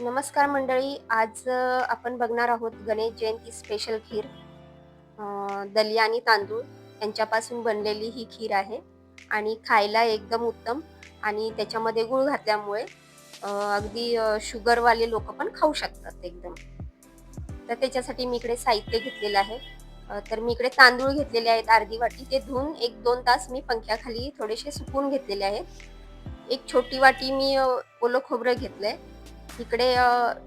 नमस्कार मंडळी आज आपण बघणार आहोत गणेश जयंती स्पेशल खीर. दलिया आणि तांदूळ यांच्यापासून बनलेली ही खीर आहे आणि खायला एकदम उत्तम आणि त्याच्यामध्ये गुळ घातल्यामुळे अगदी शुगरवाले लोक पण खाऊ शकतात एकदम. तर त्याच्यासाठी मी इकडे साहित्य घेतलेलं आहे. तर मी इकडे तांदूळ घेतलेले आहेत अर्धी वाटी. ते धुवून एक दोन तास मी पंख्याखाली थोडेसे सुकून घेतलेले आहेत. एक छोटी वाटी मी ओलं खोबरं घेतलंय. इकडे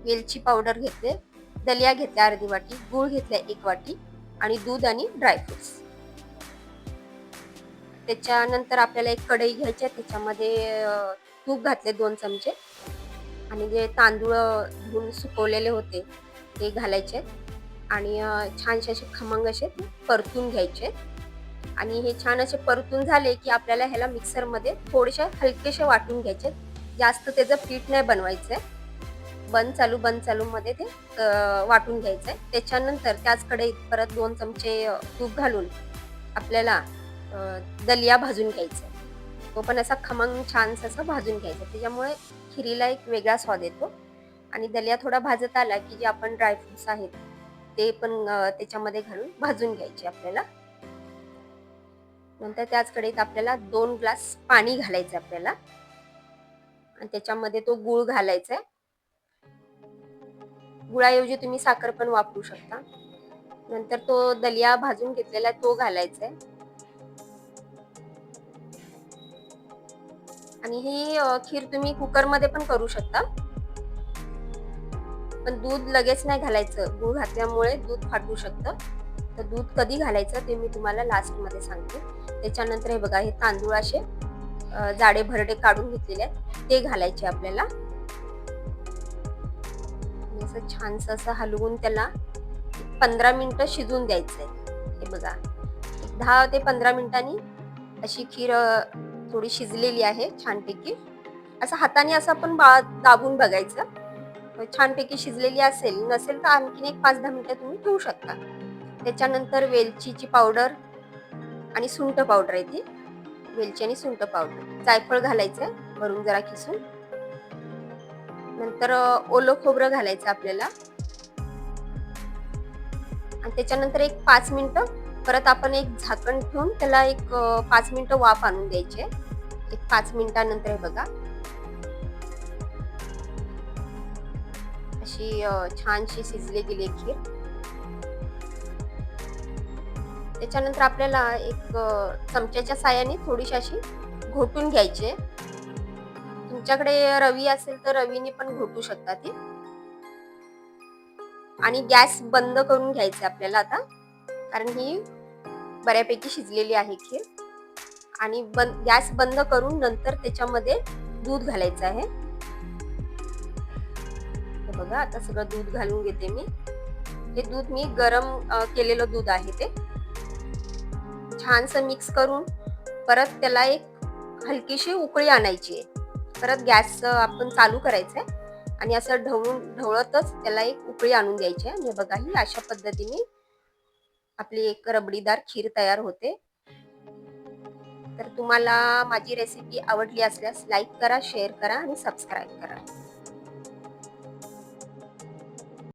वेलची पावडर घेतले दलिया घेतल्या अर्धी वाटी गूळ घेतल्या एक वाटी आणि दूध आणि ड्रायफ्रुट्स त्याच्यानंतर आपल्याला एक कढई घ्यायची आहे त्याच्यामध्ये तूप घातले दोन चमचे आणि जे तांदूळ धुवून सुकवलेले होते ते घालायचे आणि छानसे असे खमंग असे परतून घ्यायचे आणि हे छान असे परतून झाले की आपल्याला ह्याला मिक्सरमध्ये थोडेसे हलकेसे वाटून घ्यायचे जास्त त्याचं पीठ नाही बनवायचंय बंद चालू बंद चालू मध्ये ते वाटून वाटून घ्यायचंय. त्याच्यानंतर त्याच कढईत परत दोन चमचे तूप घालून आपल्याला दलिया भाजून घ्यायचा तो पण असा खमंग छान असं भाजून घ्यायचा. त्याच्यामुळे खिरीला एक वेगळा स्वाद येतो. आणि दलिया थोडा भाजत आला की जे आपण ड्रायफ्रुट्स आहेत ते पण त्याच्यामध्ये घालून भाजून घ्यायचे आपल्याला. नंतर त्याच कढईत आपल्याला दोन ग्लास पाणी घालायचं आपल्याला. आणि त्याच्यामध्ये तो गूळ घालायचा आहे गुळाऐवजी तुम्ही साखर पण वापरू शकता. नंतर तो दलिया भाजून घेतलेला तो घालायचा आहे आणि ही खीर तुम्ही कुकरमध्ये पण करू शकता. पण दूध लगेच नाही घालायचं. गुळ घातल्यामुळे दूध फाटू शकतं. तर दूध कधी घालायचं ते मी तुम्हाला लास्टमध्ये सांगते. त्याच्यानंतर हे बघा हे तांदूळ असे जाडे भरडे काढून घेतलेले आहेत. ते घालायचे आपल्याला. आणि असं छानस असं हलवून त्याला पंधरा मिनिटं शिजून द्यायचंय. हे बघा. एक दहा ते पंधरा मिनिटांनी अशी खीर थोडी शिजलेली आहे छानपैकी. असं हाताने असं आपण बा दाबून बघायचं. छानपैकी शिजलेली असेल नसेल तर आणखीन एक पाच दहा मिनिटं तुम्ही ठेवू शकता. त्याच्यानंतर वेलचीची पावडर आणि सुंठ पावडर आहे ती. वेलची आणि सुंठ पावडर. जायफळ घालायचं भरून जरा खिसून. नंतर ओलं खोबरं घालायचं आपल्याला. आणि त्याच्यानंतर एक पाच मिनिटं परत आपण एक झाकण ठेवून त्याला एक पाच मिनिटं वाफ आणून द्यायचे. एक पाच मिनिटानंतर हे बघा. अशी छानशी शिजली गेली खीर. त्याच्यानंतर आपल्याला एक चमच्याच्या साह्याने थोडीशी अशी घोटून घ्यायची. तुमच्याकडे रवी असेल तर रवीने पण घोटू शकता ती. आणि गॅस बंद करून घ्यायचे आपल्याला आता. कारण ही बऱ्यापैकी शिजलेली आहे खीर. आणि बंद गॅस बंद करून नंतर त्याच्यामध्ये दूध घालायचं आहे. बघा आता सगळं दूध घालून घेते मी. हे दूध मी गरम केलेलं दूध आहे ते. छानसं मिक्स करून परत त्याला एक हलकीशी उकळी आणायची आहे. परत गॅस आपण चालू करायचंय. आणि असं ढवळून ढवळतच त्याला एक उकळी आणून द्यायची आहे. म्हणजे बघा ही अशा पद्धतीने आपली एक रबडीदार खीर तयार होते. तर तुम्हाला माझी रेसिपी आवडली असल्यास लाईक करा शेअर करा आणि सबस्क्राईब करा.